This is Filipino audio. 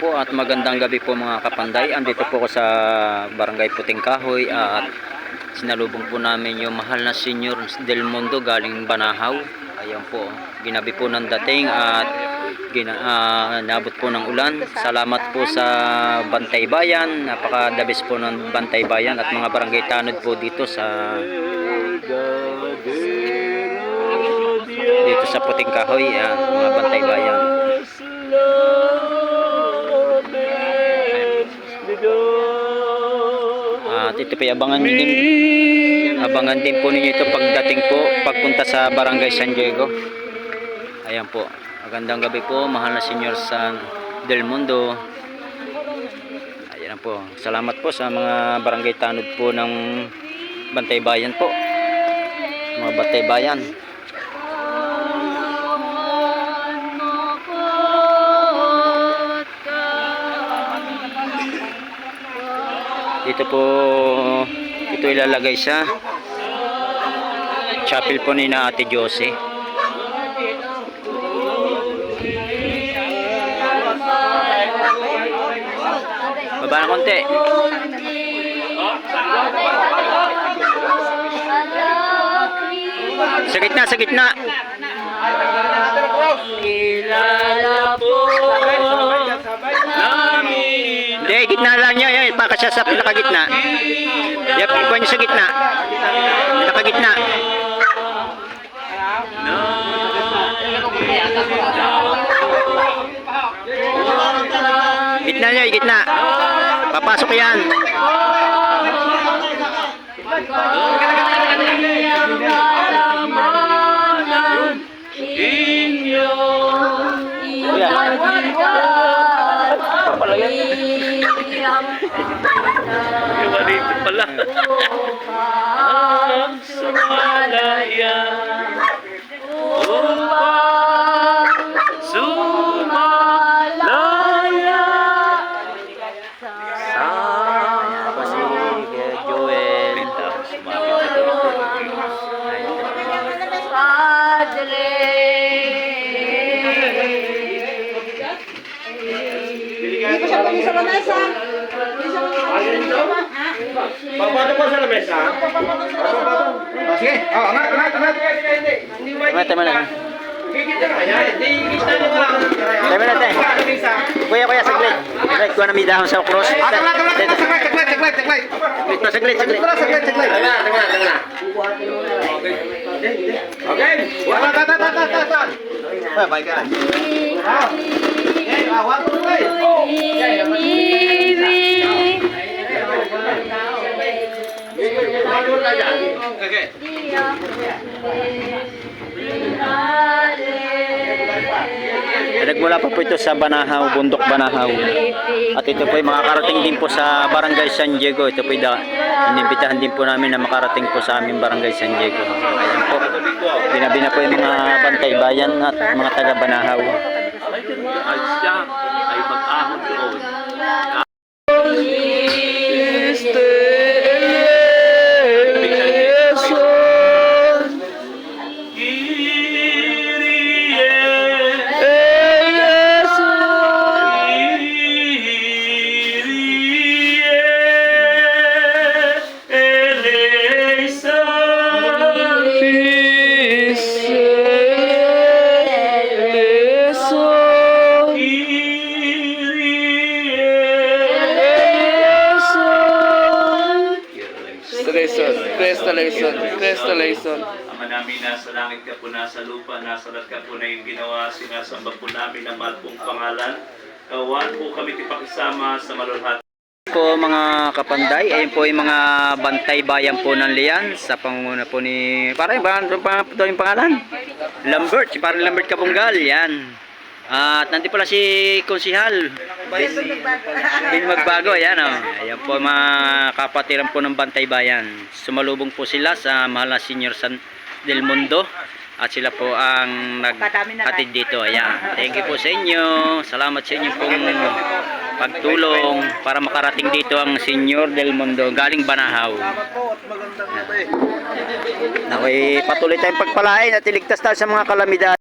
po at magandang gabi po mga kapanday. Andito po ako sa Barangay Puting Kahoy at sinalubong po namin yung mahal na senior Del Mundo galing Banahaw. Ayan po, ginabi po ng dating at gina, ah, nabot po ng ulan. Salamat po sa Bantay Bayan, napakadabis po ng Bantay Bayan at mga barangay tanod po dito sa dito sa Puting Kahoy, ah, mga Bantay Bayan. At ito po abangan din abangan din po ninyo ito pagdating po pagpunta sa Barangay San Diego. Ayan po. Magandang gabi po, mahal na Senior San Del Mundo. Ayan po. Salamat po sa mga barangay tanod po ng Bantay Bayan po. Mga Bantay Bayan. Dito po ito ilalagay sa chapel po ni na Ate Josie. Baba na konti. Sa gitna, sa gitna. Hindi, gitna lang niya. Yan, baka siya sa pinakagitna. Yep, ikuha niyo sa gitna. Pinakagitna. Gitna niya, gitna. Papasok yan. Iwanito pala. Ang sumalaya upang sumalaya Ako si Joel. Hindi ko siya sa. Hindi Ayan daw. Sa lamesa. Nagmula pa po ito sa Banahaw, Bundok Banahaw. At ito po ay makakarating din po sa Barangay San Diego. Ito po ay inimbitahan din po namin na makarating po sa aming Barangay San Diego. Ayan po. Binabi na po yung mga bantay bayan at mga taga Banahaw. Restoration, restoration, restoration. Ama namin nasa langit ka po, nasa lupa, nasa lahat ka po na yung ginawa, sinasamba po namin ang mahal pong pangalan. Kawan po kami tipakisama sa malulhat. po mga kapanday, ayun po yung mga bantay bayan po ng Lian sa pangunguna po ni, parang ba, ano pa po yung pangalan? Lambert, si parang Lambert Kabunggal, yan. At nandito pala si Konsihal. Bin, bin Magbago, yan o. Ayan po mga kapatiran po ng bantay bayan. Sumalubong po sila sa mahal na senior San del Mundo. At sila po ang naghatid dito. Ayan. Thank you po sa inyo. Salamat sa inyo pong pagtulong para makarating dito ang Senior del Mundo galing Banahaw. Okay, patuloy tayong pagpalain at iligtas tayo sa mga kalamidad.